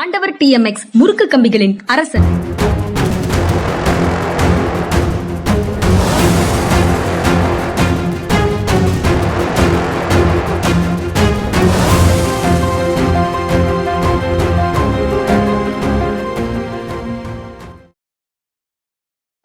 ஆண்டவர் டிஎம்எக்ஸ் முறுக்கு கம்பிகளின் அரசன்.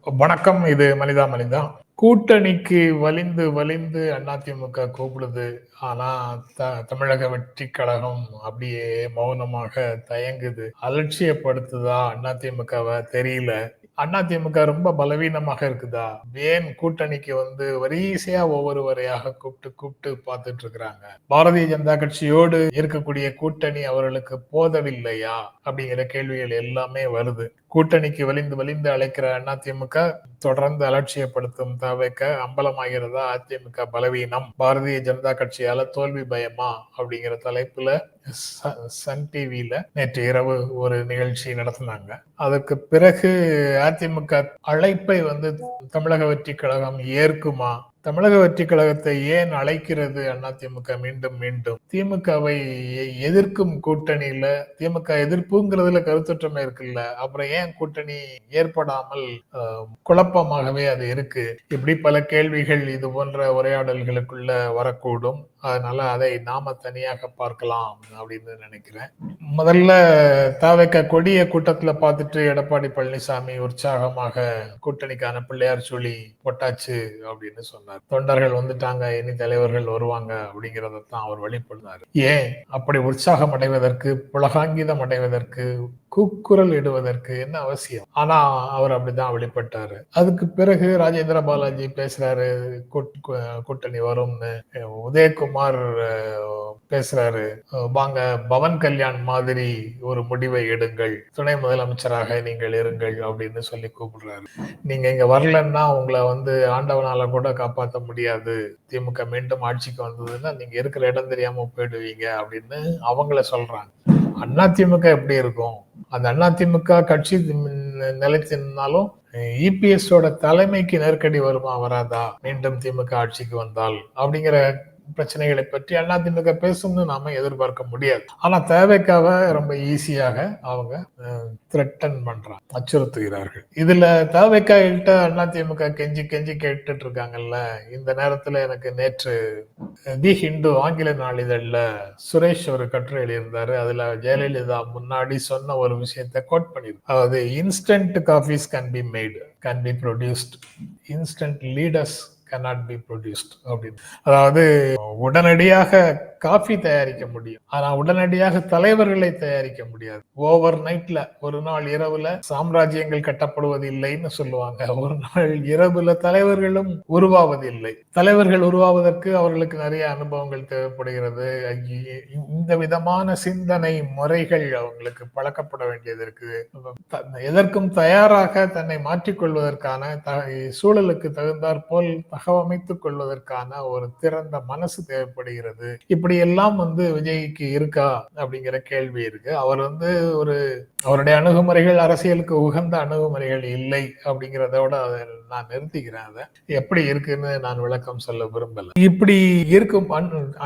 வணக்கம் இது மனிதா மனிதா கூட்டணிக்கு வலிந்து வலிந்து அதிமுக கூப்பிடுது. ஆனா த தமிழக வெற்றி கழகம் அப்படியே மௌனமாக தயங்குது. அலட்சியப்படுத்துதா அதிமுகவை தெரியல. அதிமுக ரொம்ப பலவீனமாக இருக்குதா? ஏன் கூட்டணிக்கு வந்து வரிசையா ஒவ்வொருவரையாக கூப்பிட்டு கூப்பிட்டு பார்த்துட்டு இருக்கிறாங்க பாரதிய ஜனதா கட்சியோடு இருக்கக்கூடிய கூட்டணி அவர்களுக்கு போதவில்லையா? அப்படிங்கிற கேள்விகள் எல்லாமே வருது. கூட்டணிக்கு வலிந்து வலிந்து அழைக்கிற அதிமுக தொடர்ந்து அலட்சியப்படுத்தும் தவிர்க்க அம்பலமாகிறதா அதிமுக பலவீனம்? பாரதிய ஜனதா கட்சியால தோல்வி பயமா? அப்படிங்கிற தலைப்புல சன் டிவியில நேற்று இரவு ஒரு நிகழ்ச்சி நடத்தினாங்க. அதற்கு பிறகு அதிமுக அழைப்பை வந்து தமிழக வெற்றி கழகம் ஏற்குமா? தமிழக வெற்றி கழகத்தை ஏன் அழைக்கிறது அதிமுக மீண்டும் மீண்டும்? திமுகவை எதிர்க்கும் கூட்டணியில திமுக எதிர்ப்புங்கிறதுல கருத்தொற்றுமை இருக்குல்ல? அப்புறம் ஏன் கூட்டணி ஏற்படாமல் குழப்பமாகவே அது இருக்கு? இப்படி பல கேள்விகள் இது போன்ற உரையாடல்களுக்குள்ள வரக்கூடும். அதனால அதை நாம தனியாக பார்க்கலாம் அப்படின்னு நினைக்கிறேன். முதல்ல தவைக்க கொடிய கூட்டத்துல பார்த்துட்டு எடப்பாடி பழனிசாமி உற்சாகமாக கூட்டணிக்கான பிள்ளையார் சொல்லி போட்டாச்சு அப்படின்னு சொன்னார். தொண்டர்கள் வந்துட்டாங்க இனி தலைவர்கள் வருவாங்க அப்படிங்கிறத தான் அவர் வெளிப்படுத்தினார் ஏன்? அப்படி உற்சாகம் அடைவதற்கு புலகாங்கிதம் அடைவதற்கு கூக்குரல் இடுவதற்கு என்ன அவசியம்? ஆனா அவர் அப்படிதான் வெளிப்பட்டாரு அதுக்கு பிறகு ராஜேந்திர பாலாஜி பேசுறாரு கூட்டணி வரும்னு. உதயகுமார் பேசுறாரு. வாங்க பவன் கல்யாண் மாதிரி ஒரு முடிவை எடுங்கள். துணை முதலமைச்சராக நீங்கள் இருங்கள் அப்படின்னு சொல்லி கூப்பிடுறாரு. நீங்க இங்க வரலன்னா உங்களை வந்து ஆண்டவனால கூட காப்பாற்ற முடியாது. திமுக மீண்டும் ஆட்சிக்கு வந்ததுன்னா நீங்க இருக்கிற இடம் தெரியாம போயிடுவீங்க அப்படின்னு அவங்கள சொல்றாங்க. அதிமுக எப்படி இருக்கும்? அந்த அதிமுக கட்சி நிலைத்திருந்தாலும் இபிஎஸோட தலைமைக்கு நெருக்கடி வருமா வராதா? மீண்டும் திமுக ஆட்சிக்கு வந்தால் அப்படிங்கிற பிரச்சனைகளை பற்றி அண்ணா திமுக பேசும்னு நாம எதிர்பார்க்க முடியாது. ஆனா தேவைக்காக ரொம்ப ஈஸியாக அவங்க த்ரெட்டன் பண்றாங்க அச்சுறுத்துகிறார்கள். இதுல அண்ணா திமுக கெஞ்சி கெஞ்சி கேட்டுட்டு இருக்காங்கல்ல. இந்த நேரத்துல எனக்கு நேற்று தி ஹிந்து ஆங்கில நாளிதழ்ல சுரேஷ் ஒரு கட்டுரை எழுதியிருந்தாரு. அதுல ஜெயலலிதா முன்னாடி சொன்ன ஒரு விஷயத்தை கோட் பண்ணிருக்கு அதாவது instant coffees can be made can be produced instant leaders not be produce அப்படின்னு. அதாவது உடனடியாக காஃபி தயாரிக்க முடியும். ஆனா உடனடியாக தலைவர்களை தயாரிக்க முடியாது. ஓவர் நைட்ல ஒரு நாள் இரவுல சாம்ராஜ்யங்கள் கட்டப்படுவது இல்லைன்னு சொல்லுவாங்க. ஒரு நாள் இரவுல தலைவர்களும் உருவாவதில்லை. தலைவர்கள் உருவாவதற்கு அவர்களுக்கு நிறைய அனுபவங்கள் தேவைப்படுகிறது. இந்த விதமான சிந்தனை முறைகள் அவங்களுக்கு பழக்கப்பட வேண்டியது இருக்குது. எதற்கும் தயாராக தன்னை மாற்றிக்கொள்வதற்கான சூழலுக்கு தகுந்தாற் போல் தகவமைத்துக் கொள்வதற்கான ஒரு திறந்த மனசு தேவைப்படுகிறது. இப்படி எல்லாம் வந்து விஜய்க்கு இருக்கா அப்படிங்கிற கேள்வி இருக்கு. அவர் வந்து ஒரு அவருடைய அணுகுமுறைகள் அரசியலுக்கு உகந்த அணுகுமுறைகள் இல்லை அப்படிங்கிறதோட நான் நிறுத்திக்கிறேன் அதை. எப்படி இருக்குன்னு நான் விளக்கம் சொல்ல விரும்பல. இப்படி இருக்கும்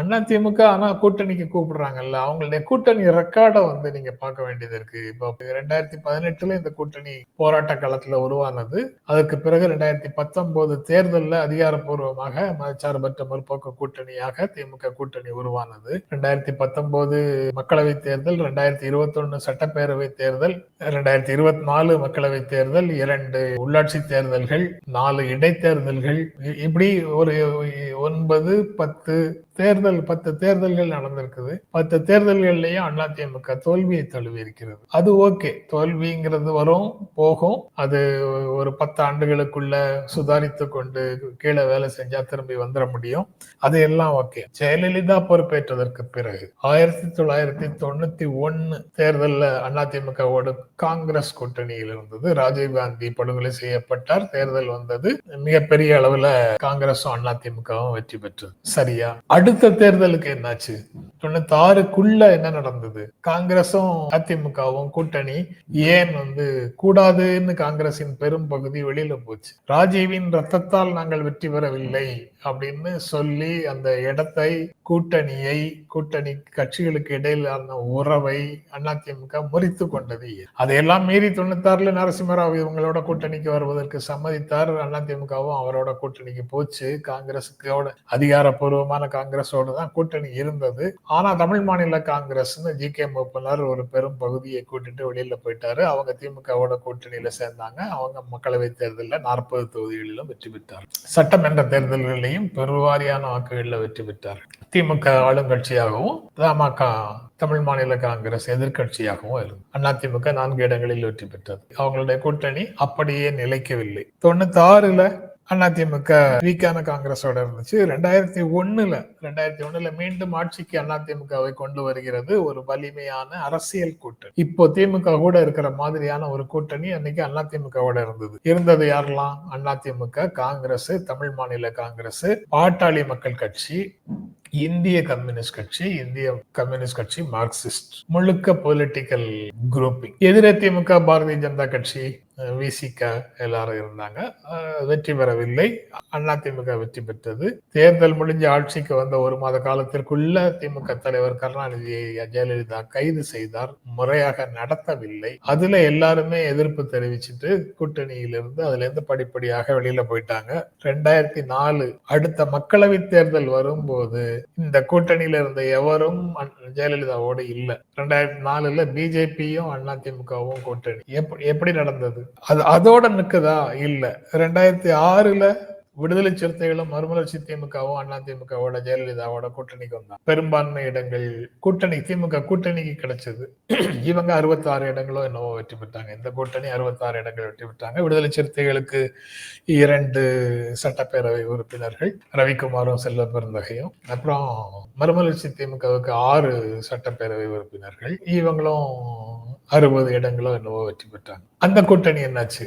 அண்ணா திமுக ஆனா கூட்டணிக்கு கூப்பிடுறாங்கல்ல அவங்களுடைய கூட்டணி ரெக்கார்டை வந்து நீங்க பார்க்க வேண்டியது இருக்கு. இப்போ ரெண்டாயிரத்தி பதினெட்டுல இந்த கூட்டணி போராட்ட காலத்துல உருவானது. அதற்கு பிறகு ரெண்டாயிரத்தி பத்தொன்பது தேர்தலில் அதிகாரப்பூர்வமாக மதச்சார்பற்ற முற்போக்கு கூட்டணியாக திமுக கூட்டணி உருவானது. ரெண்டாயிரத்தி பத்தொன்பது மக்களவை தேர்தல் ரெண்டாயிரத்தி இருபத்தி ஒன்னு சட்டப்பேரவை தேர்தல் ரெண்டாயிரத்தி இருபத்தி நாலு மக்களவை தேர்தல் இரண்டு உள்ளாட்சி தேர்தல்கள் நாலு இடைத்தேர்தல்கள் இப்படி ஒரு ஒன்பது பத்து தேர்தல் பத்து தேர்தல்கள் நடந்திருக்குது. பத்து தேர்தல்கள்லயும் அதிமுக தோல்வியை தழுவி இருக்கிறது. அது ஓகே. தோல்விங்கிறது வரும் போகும். அது ஒரு பத்து ஆண்டுகளுக்குள்ள சுதாரித்து கொண்டு கீழே வேலை செஞ்சா திரும்பி வந்துட முடியும். அது எல்லாம் ஓகே. ஜெயலலிதா பொறுப்பேற்றதற்கு பிறகு ஆயிரத்தி தொள்ளாயிரத்தி தொண்ணூத்தி ஒன்னு தேர்தலில் அதிமுகவோடு காங்கிரஸ் கூட்டணியில் இருந்தது. ராஜீவ்காந்தி படுகொலை செய்யப்பட்டார். தேர்தல் வந்தது. மிகப்பெரிய அளவுல காங்கிரஸும் அதிமுகவும் வெற்றி பெற்றது சரியா? அடுத்த தேர்தலுக்கு என்னாச்சு? தொண்ணூத்தி ஆறுக்குள்ள என்ன நடந்தது? காங்கிரசும் அதிமுகவும் கூட்டணி ஏன் வந்து கூடாதுன்னு காங்கிரசின் பெரும் பகுதி வெளியில போச்சு. ராஜீவின் ரத்தத்தால் நாங்கள் வெற்றி பெறவில்லை. அப்படின்னு சொல்லி அந்த இடத்தை கூட்டணியை கூட்டணி கட்சிகளுக்கு இடையிலான உறவை அதிமுக முறித்து கொண்டது. அதையெல்லாம் மீறி தொண்ணூத்தாறுல நரசிம்மராவ் இவங்களோட கூட்டணிக்கு வருவதற்கு சம்மதித்தார். அதிமுகவும் அவரோட கூட்டணிக்கு போச்சு. காங்கிரஸுக்கோட அதிகாரப்பூர்வமான காங்கிரஸோட தான் கூட்டணி இருந்தது. ஆனா தமிழ் மாநில காங்கிரஸ்னு ஜி. கே. மூப்பனார் ஒரு பெரும் பகுதியை கூட்டிட்டு வெளியில போயிட்டாரு. அவங்க திமுகவோட கூட்டணியில சேர்ந்தாங்க. அவங்க மக்களவை தேர்தலில் நாற்பது தொகுதிகளிலும் வெற்றி பெற்றார். சட்டமன்ற தேர்தல்களிலையும் பெருவாரியான வாக்குகளில் வெற்றி பெற்றார். திமுக ஆளுங்கட்சியாகவும் தமாக தமிழ் மாநில காங்கிரஸ் எதிர்கட்சியாகவும் இருந்தது. அதிமுக நான்கு இடங்களில் வெற்றி பெற்றது. அவங்களுடைய கூட்டணி அப்படியே நிலைக்கவில்லை. தொண்ணூத்தி ஆறுல அதிமுக வீக்கான காங்கிரஸோட இருந்துச்சு. ரெண்டாயிரத்தி ஒண்ணுல ரெண்டாயிரத்தி ஒண்ணுல மீண்டும் ஆட்சிக்கு அதிமுகவை கொண்டு வருகிறது ஒரு வலிமையான அரசியல் கூட்டணி. இப்போ திமுக கூட இருக்கிற மாதிரியான ஒரு கூட்டணி அன்னைக்கு அதிமுகவோட இருந்தது. இருந்தது யாரெல்லாம்? அதிமுக காங்கிரஸ் தமிழ் மாநில காங்கிரஸ் பாட்டாளி மக்கள் கட்சி இந்திய கம்யூனிஸ்ட் கட்சி இந்திய கம்யூனிஸ்ட் கட்சி மார்க்சிஸ்ட். முழுக்க பொலிட்டிக்கல் குரூப்பிங் எதிரே திமுக பாரதிய ஜனதா கட்சி. விசிக எல்லாரும் இருந்தாங்க. வெற்றி பெறவில்லை. அதிமுக வெற்றி பெற்றது. தேர்தல் முடிஞ்ச ஆட்சிக்கு வந்த ஒரு மாத காலத்திற்குள்ள திமுக தலைவர் கருணாநிதியை ஜெயலலிதா கைது செய்தார். முறையாக நடத்தவில்லை. அதுல எல்லாருமே எதிர்ப்பு தெரிவிச்சுட்டு கூட்டணியிலிருந்து அதுல இருந்து படிப்படியாக வெளியில போயிட்டாங்க. ரெண்டாயிரத்தி நாலு அடுத்த மக்களவை தேர்தல் வரும்போது இந்த கூட்டணியில இருந்த எவரும் ஜெயலலிதாவோடு இல்லை. ரெண்டாயிரத்தி நாலுல பிஜேபியும் அதிமுகவும் கூட்டணி. எப்படி நடந்தது? அது அதோட நிற்குதா இல்ல. ரெண்டாயிரத்தி ஆறுல விடுதலை சிறுத்தைகளும் மறுமலர்ச்சி திமுகவும் அண்ணா திமுகவோட ஜெயலலிதாவோட கூட்டணிக்கு வந்தாங்க பெரும்பான்மை இடங்கள் கூட்டணி திமுக கூட்டணிக்கு கிடைச்சது. இவங்க அறுபத்தாறு இடங்களோ என்னவோ வெற்றி பெற்றாங்க. இந்த கூட்டணி அறுபத்தாறு இடங்கள் வெற்றி பெற்றாங்க. விடுதலை சிறுத்தைகளுக்கு இரண்டு சட்டப்பேரவை உறுப்பினர்கள் ரவிக்குமாரும் செல்வ பெருந்தகையும் அப்புறம் மறுமலர்ச்சி திமுகவுக்கு ஆறு சட்டப்பேரவை உறுப்பினர்கள். இவங்களும் அறுபது இடங்களோ என்னவோ வெற்றி பெற்றாங்க. அந்த கூட்டணி என்னாச்சு?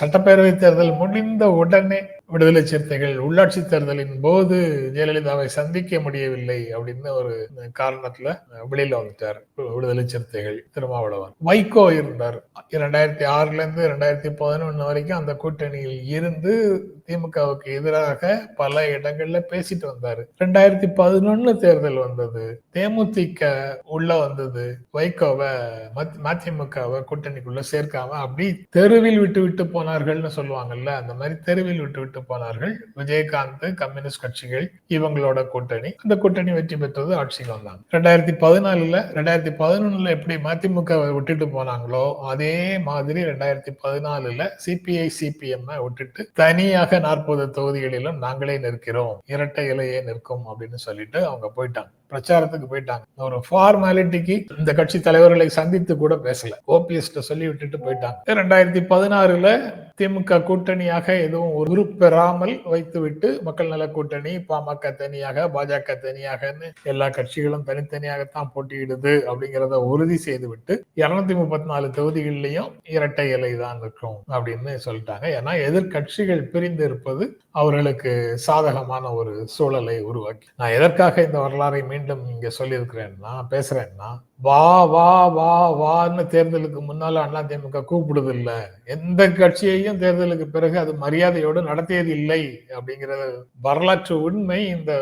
சட்டப்பேரவை தேர்தல் முடிந்த உடனே விடுதலை சிறுத்தைகள் உள்ளாட்சி தேர்தலின் போது ஜெயலலிதாவை சந்திக்க முடியவில்லை அப்படின்னு ஒரு காரணத்துல வெளியில வந்துட்டார். விடுதலை சிறுத்தைகள் திருமாவளவன். வைகோ இருந்தார். இரண்டாயிரத்தி ஆறுல இருந்து ரெண்டாயிரத்தி பதினொன்னு வரைக்கும் அந்த கூட்டணியில் இருந்து திமுகவுக்கு எதிராக பல இடங்கள்ல பேசிட்டு வந்தாரு. ரெண்டாயிரத்தி பதினொன்னு தேர்தல் வந்தது. தேமுதிக உள்ள வந்தது. வைகோவை மத்- மதிமுகவை கூட்டணிக்குள்ள சேர்க்காம அப்படி தெருவில் விட்டு விட்டு போனார்கள்னு சொல்லுவாங்கல்ல அந்த மாதிரி தெருவில் விட்டு விட்டு போனார்கள். விஜயகாந்த் கம்யூனிஸ்ட் கட்சிகள் இவங்களோட கூட்டணி. அந்த கூட்டணி வெற்றி பெற்றது ஆட்சிக்கு வந்தாங்க ரெண்டாயிரத்தி பதினாலுல ரெண்டாயிரத்தி பதினொன்னுல எப்படி மதிமுக விட்டுட்டு போனாங்களோ அதே மாதிரி ரெண்டாயிரத்தி பதினாலுல சிபிஐ சிபிஎம் விட்டுட்டு தனியாக நாற்பது தொகுதிகளிலும் நாங்களே நிற்கிறோம். இரட்டை இலையே நிற்கும் அப்படின்னு சொல்லிட்டு அவங்க போயிட்டாங்க. பிரச்சாரத்துக்கு போயிட்டாங்க. ஒரு ஃபார்மாலிட்டிக்கு இந்த கட்சி தலைவர்களை சந்தித்து கூட பேசல. ஓபிஎஸ்ட சொல்லி விட்டுட்டு போயிட்டாங்க. ரெண்டாயிரத்தி பதினாறுல திமுக கூட்டணியாக எதுவும் உருப்பெறாமல் வைத்துவிட்டு மக்கள் நல கூட்டணி பாமக தனியாக பாஜக தனியாகன்னு எல்லா கட்சிகளும் தனித்தனியாகத்தான் போட்டியிடுது அப்படிங்கிறத உறுதி செய்துவிட்டு இருநூத்தி முப்பத்தி நாலு தொகுதிகளிலையும் இரட்டை இலை தான் இருக்கும் அப்படின்னு சொல்லிட்டாங்க. ஏன்னா எதிர்கட்சிகள் பிரிந்து இருப்பது அவர்களுக்கு சாதகமான ஒரு சூழலை உருவாக்கி. நான் எதற்காக இந்த வரலாறை மீண்டும் இங்க சொல்லியிருக்கிறேன்னா பேசுறேன்னா வா வா வா வான்னு தேர்தலுக்கு முன்னால அதிமுக கூப்பிடுது இல்லை எந்த கட்சியையும் தேர்தலுக்கு பிறகு அது மரியாதையோடு நடத்தியது இல்லை அப்படிங்கிற வரலாற்று உண்மை இந்த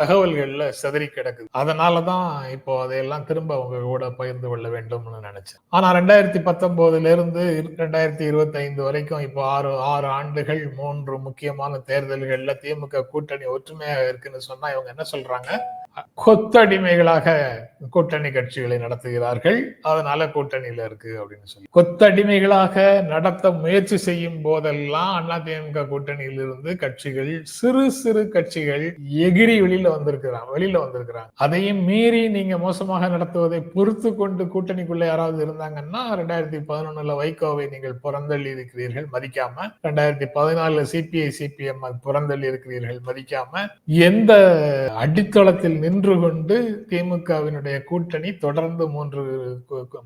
தகவல்கள்ல சிதறி கிடக்குது. அதனாலதான் இப்போ அதையெல்லாம் திரும்ப அவங்க கூட பகிர்ந்து கொள்ள வேண்டும்னு நினைச்சேன். ஆனா ரெண்டாயிரத்தி பத்தொன்பதுல இருந்து ரெண்டாயிரத்தி இருபத்தி ஐந்து வரைக்கும் இப்போ ஆறு ஆறு ஆண்டுகள் மூன்று முக்கியமான தேர்தல்கள்ல திமுக கூட்டணி ஒற்றுமையாக இருக்குன்னு சொன்னா இவங்க என்ன சொல்றாங்க? கொத்தடிமைகளாக கூட்டணி கட்சிகளை நடத்துகிறார்கள். அதனால கூட்டணியில இருக்கு அப்படின்னு சொல்லி. கொத்தடிமைகளாக நடத்த முயற்சி செய்யும் போதெல்லாம் அதிமுக கூட்டணியில் இருந்து கட்சிகள் சிறு சிறு கட்சிகள் எகிரி வெளியில வந்திருக்கிறாங்க வெளியில வந்திருக்கிறாங்க. அதையும் மீறி நீங்க மோசமாக நடத்துவதை பொறுத்து கொண்டு கூட்டணிக்குள்ள யாராவது இருந்தாங்கன்னா ரெண்டாயிரத்தி பதினொன்னுல வைகோவை நீங்கள் புறந்தள்ளி இருக்கிறீர்கள் மதிக்காம. ரெண்டாயிரத்தி பதினாலுல சிபிஐ சிபிஎம் புறந்தள்ளி இருக்கிறீர்கள் மதிக்காம. எந்த அடித்தளத்தில் நின்று கொண்டு திமுகவினுடைய கூட்டணி தொடர்ந்து மூன்று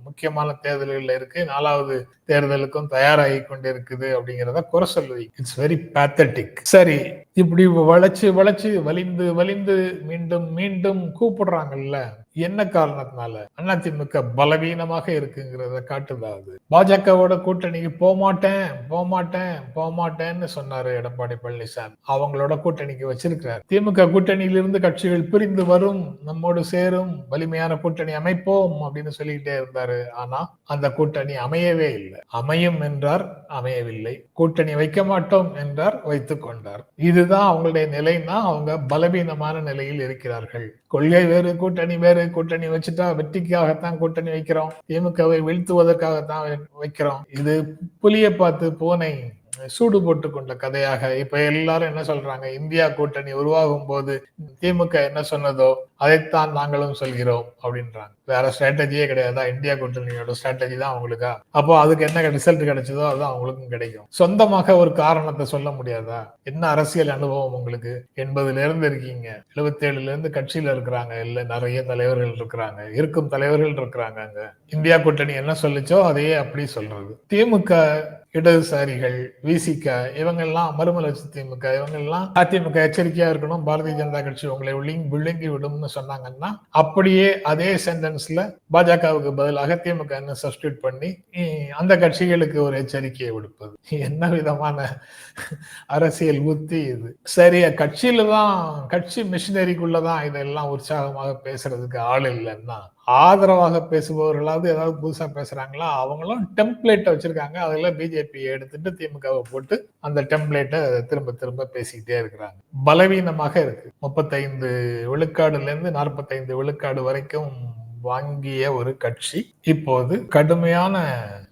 முக்கியமான தேர்தல்கள் இருக்கு. நாலாவது தேர்தலுக்கும் தயாராகி கொண்டிருக்குது அப்படிங்கிறத குறை சொல்லுவீங்க. இட்ஸ் வெரி பேத்தட்டிக் சரி இப்படி வளைச்சு வளைச்சு வலிந்து வலிந்து மீண்டும் மீண்டும் கூப்பிடுறாங்கல்ல? என்ன காரணத்தினால? அதிமுக பலவீனமாக இருக்குங்கிறத காட்டுதாவது. பாஜகவோட கூட்டணிக்கு போமாட்டேன் போமாட்டேன் போமாட்டேன்னு சொன்னாரு எடப்பாடி பழனிசாமி. அவங்களோட கூட்டணிக்கு வச்சிருக்கிறார். திமுக கூட்டணியிலிருந்து கட்சிகள் பிரிந்து வரும் நம்மோடு சேரும் வலிமையான கூட்டணி அமைப்போம் அப்படின்னு சொல்லிக்கிட்டே இருந்தாரு. ஆனா அந்த கூட்டணி அமையவே இல்லை. அமையும் என்றார் அமையவில்லை. கூட்டணி வைக்க மாட்டோம் என்றார் வைத்துக் கொண்டார். இது இதுதான் அவங்களுடைய நிலைன்னா அவங்க பலவீனமான நிலையில் இருக்கிறார்கள். கொள்கை வேறு கூட்டணி வேறு கூட்டணி வச்சுட்டா வெற்றிக்காகத்தான் கூட்டணி வைக்கிறோம். திமுகவை வீழ்த்துவதற்காகத்தான் வைக்கிறோம். இது புலியை பார்த்து பூனை சூடு போட்டு கொண்ட கதையாக இப்ப எல்லாரும் என்ன சொல்றாங்க? இந்தியா கூட்டணி உருவாகும் போது திமுக என்ன சொன்னதோ அதைத்தான் நாங்களும் சொல்கிறோம் அப்படின்றாங்க. வேற ஸ்ட்ராட்டஜியே கிடையாதா. இந்தியா கூட்டணியோட ஸ்ட்ராட்டஜி தான் அவங்களுக்கா? அப்போ அதுக்கு என்ன ரிசல்ட் கிடைச்சதோ அதுதான் அவங்களுக்கும் கிடைக்கும். சொந்தமாக ஒரு காரணத்தை சொல்ல முடியாதா? என்ன அரசியல் அனுபவம் உங்களுக்கு? எண்பதுல இருந்து இருக்கீங்க. எழுபத்தி ஏழுல இருந்து கட்சியில இருக்கிறாங்க. இல்ல நிறைய தலைவர்கள் இருக்கிறாங்க. இருக்கும் தலைவர்கள் இருக்கிறாங்க அங்க. இந்தியா கூட்டணி என்ன சொல்லுச்சோ அதையே அப்படி சொல்றது. திமுக இடதுசாரிகள் விசிக இவங்கெல்லாம் மறுமலர்ச்சி திமுக இவங்கெல்லாம் அதிமுக எச்சரிக்கையா இருக்கணும். பாரதிய ஜனதா கட்சி உங்களை விழுங்கி விழுங்கி விடும்னு சொன்னாங்கன்னா அப்படியே அதே சென்டென்ஸ்ல பாஜகவுக்கு பதிலாக திமுக என்ன சப்ஸ்டியூட் பண்ணி அந்த கட்சிகளுக்கு ஒரு எச்சரிக்கையை விடுப்பது. என்ன விதமான அரசியல் புத்தி இது? சரி கட்சியில தான் கட்சி மிஷினரிக்குள்ளதான் இதெல்லாம் உற்சாகமாக பேசுறதுக்கு ஆள் இல்லைன்னா ஆதரவாக பேசுபவர்களாவது ஏதாவது புதுசாக பேசுகிறாங்களா அவங்களும் டெம்ப்ளேட்டை வச்சுருக்காங்க. அதில் பிஜேபி எடுத்துட்டு திமுகவை போட்டு அந்த டெம்ப்ளேட்டை திரும்ப திரும்ப பேசிக்கிட்டே இருக்கிறாங்க. பலவீனமாக இருக்குது முப்பத்தைந்து விழுக்காடுலேருந்து நாற்பத்தைந்து விழுக்காடு வரைக்கும் வாங்கிய ஒரு கட்சி. இப்போது கடுமையான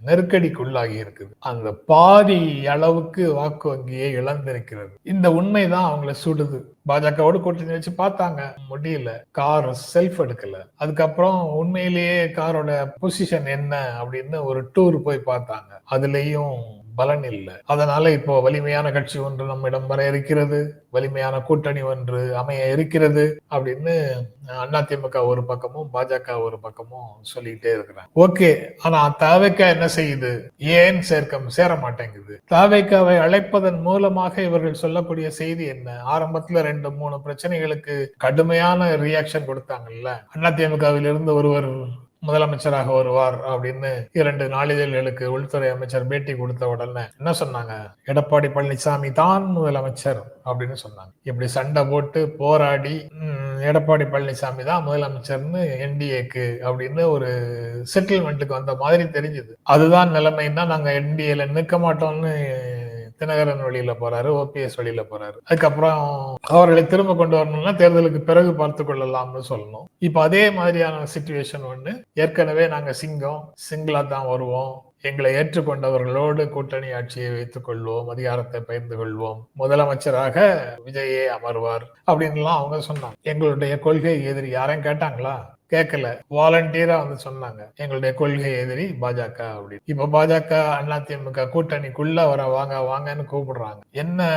நெருக்கடிக்குள்ளாகி இருக்குது அந்த பாதி அளவுக்கு வாக்கு வங்கியை இழந்திருக்கிறது. இந்த உண்மைதான் அவங்கள சுடுது. பாஜகவோடு கூட்டணி வச்சு பார்த்தாங்க. முடியல. கார் செல்ஃப் எடுக்கல. அதுக்கப்புறம் உண்மையிலேயே காரோட பொசிஷன் என்ன அப்படின்னு ஒரு டூர் போய் பார்த்தாங்க. அதுலயும் பலன் இல்லை. அதனால இப்போ வலிமையான கட்சி ஒன்று நம்மிடம் வர இருக்கிறது வலிமையான கூட்டணி ஒன்று அமைய இருக்கிறது அப்படின்னு அதிமுக ஒரு பக்கமும் பாஜக ஒரு பக்கமும் சொல்லிட்டே இருக்கிறாங்க. ஓகே ஆனா தாவேக்கா என்ன செய்யுது? ஏன் சேர்க்க சேர மாட்டேங்குது? தாவேக்காவை அழைப்பதன் மூலமாக இவர்கள் சொல்லக்கூடிய செய்தி என்ன? ஆரம்பத்துல ரெண்டு மூணு பிரச்சனைகளுக்கு கடுமையான ரியாக்ஷன் கொடுத்தாங்கல்ல. அதிமுகவில் இருந்து ஒருவர் முதலமைச்சராக வருவார் அப்படின்னு இரண்டு நாளிதழ்களுக்கு உள்துறை அமைச்சர் பேட்டி கொடுத்த உடனே என்ன சொன்னாங்க? எடப்பாடி பழனிசாமி தான் முதலமைச்சர் அப்படின்னு சொன்னாங்க. இப்படி சண்டை போட்டு போராடி எடப்பாடி பழனிசாமி தான் முதலமைச்சர்னு என்டிஏக்கு அப்படின்னு ஒரு செட்டில்மெண்ட்டுக்கு வந்த மாதிரி தெரிஞ்சது. அதுதான் நிலைமைன்னா நாங்க என்டிஏல நிற்க மாட்டோம்னு தினகரன் வழியில போறாரு ஓபிஎஸ் வழியில போறாரு. அதுக்கப்புறம் அவர்களை திரும்ப கொண்டு வரணும்னா தேர்தலுக்கு பிறகு பார்த்து கொள்ளலாம்னு சொல்லணும். இப்ப அதே மாதிரியான சுச்சுவேஷன் ஒண்ணு. ஏற்கனவே நாங்க சிங்கம் சிங்கிளா தான் வருவோம். எங்களை ஏற்றுக்கொண்டவர்களோடு கூட்டணி ஆட்சியை வைத்துக் கொள்வோம் அதிகாரத்தை பகிர்ந்து கொள்வோம். முதலமைச்சராக விஜயே அமர்வார் அப்படின்லாம் அவங்க சொன்னாங்க. எங்களுடைய கொள்கை எதிரி யாரையும் கேட்டாங்களா? கேட்கல. வாலண்டியரா வந்து சொன்னாங்க. எங்களுடைய கொள்கை எதிரி பாஜக அப்படின்னு. இப்ப பாஜக அதிமுக கூட்டணிக்குள்ள வர வாங்க வாங்கன்னு கூப்பிடுறாங்க. என்ன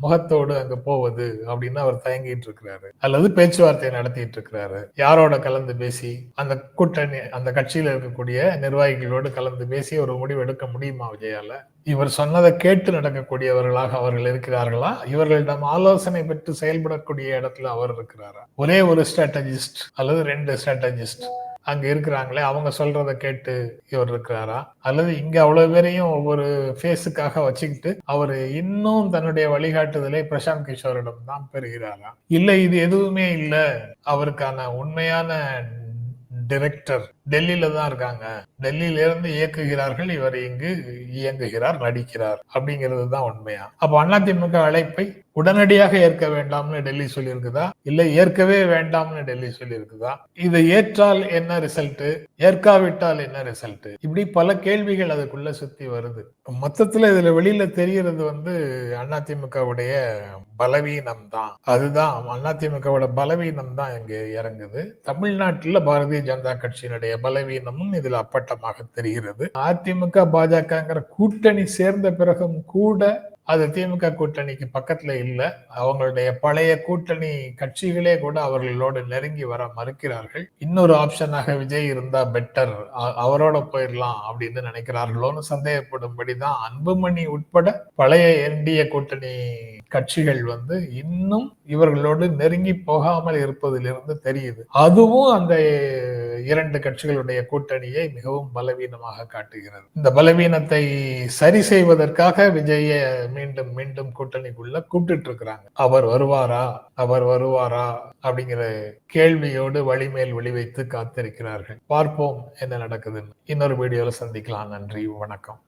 முகத்தோடு அங்க போவது அப்படின்னு அவர் தயங்கிட்டு இருக்கிறாரு. அல்லது பேச்சுவார்த்தை நடத்திட்டு இருக்கிறாரு. யாரோட கலந்து பேசி அந்த கூட்டணி அந்த கட்சியில இருக்கக்கூடிய நிர்வாகிகளோடு கலந்து பேசி ஒரு முடிவு எடுக்க முடியுமா விஜயால? இவர் சொன்னதை கேட்டு நடக்கக்கூடியவர்களாக அவர்கள் இருக்கிறார்களா? இவர்களிடம் ஆலோசனை பெற்று செயல்படக்கூடிய இடத்துல அவர் இருக்கிறாரா? ஒரே ஒரு ஸ்ட்ராட்டஜிஸ்ட் அல்லது ரெண்டு ஸ்ட்ராட்டஜிஸ்ட் அங்க இருக்கிறாங்களே அவங்க சொல்றத கேட்டு இவர் இருக்கிறாரா? அல்லது இங்க அவ்வளவு பேரையும் ஒவ்வொரு ஃபேஸுக்காக வச்சுக்கிட்டு அவர் இன்னும் தன்னுடைய வழிகாட்டுதலை பிரசாந்த் கிஷோரிடம் தான் பெறுகிறாரா? இல்ல இது எதுவுமே இல்ல. அவருக்கான உண்மையான டைரக்டர் டெல்லியில தான் இருக்காங்க. டெல்லியில இருந்து இயக்குகிறார்கள் இவர் இங்கு இயங்குகிறார் நடிக்கிறார் அப்படிங்கிறது தான் உண்மையா? அப்ப அதிமுக அழைப்பை உடனடியாக ஏற்க வேண்டாம்னு டெல்லி சொல்லியிருக்குதா? இல்ல ஏற்கவே வேண்டாம்னு டெல்லி சொல்லியிருக்குதா? இதை ஏற்றால் என்ன ரிசல்ட் ஏற்காவிட்டால் என்ன ரிசல்ட் இப்படி பல கேள்விகள் அதுக்குள்ள சுத்தி வருது. மொத்தத்துல இதுல வெளியில தெரியறது வந்து அதிமுகவுடைய பலவீனம் தான் அதுதான் அதிமுகவோட பலவீனம் தான் இங்க இறங்குது. தமிழ்நாட்டில் பாரதிய ஜனதா கட்சியினுடைய பலவீனமும் இதுல அப்பட்டமாக தெரிகிறது. அதிமுக பாஜகங்கிற கூட்டணி சேர்ந்த பிறகும் கூட அது திமுக கூட்டணிக்கு பக்கத்துல இல்ல. அவங்களுடைய பழைய கூட்டணி கட்சிகளே கூட அவர்களோடு நெருங்கி வர மறுக்கிறார்கள். இன்னொரு ஆப்ஷனாக விஜய் இருந்தா பெட்டர் அவரோட போயிடலாம் அப்படின்னு நினைக்கிறார்களோன்னு சந்தேகப்படும்படிதான் அன்புமணி உட்பட பழைய என்டிஏ கூட்டணி கட்சிகள் வந்து இன்னும் இவர்களோடு நெருங்கி போகாமல் இருப்பதிலிருந்து தெரியுது. அதுவும் அந்த இரண்டு கட்சிகளுடைய கூட்டணியை மிகவும் பலவீனமாக காட்டுகிறது. இந்த பலவீனத்தை சரி செய்வதற்காக விஜய மீண்டும் மீண்டும் கூட்டணிக்குள்ள கூப்பிட்டு இருக்கிறாங்க. அவர் வருவாரா? அவர் வருவாரா? அப்படிங்கிற கேள்வியோடு வழிமேல் ஒளி வைத்து காத்திருக்கிறார்கள். பார்ப்போம் என்ன நடக்குதுன்னு. இன்னொரு வீடியோல சந்திக்கலாம். நன்றி வணக்கம்.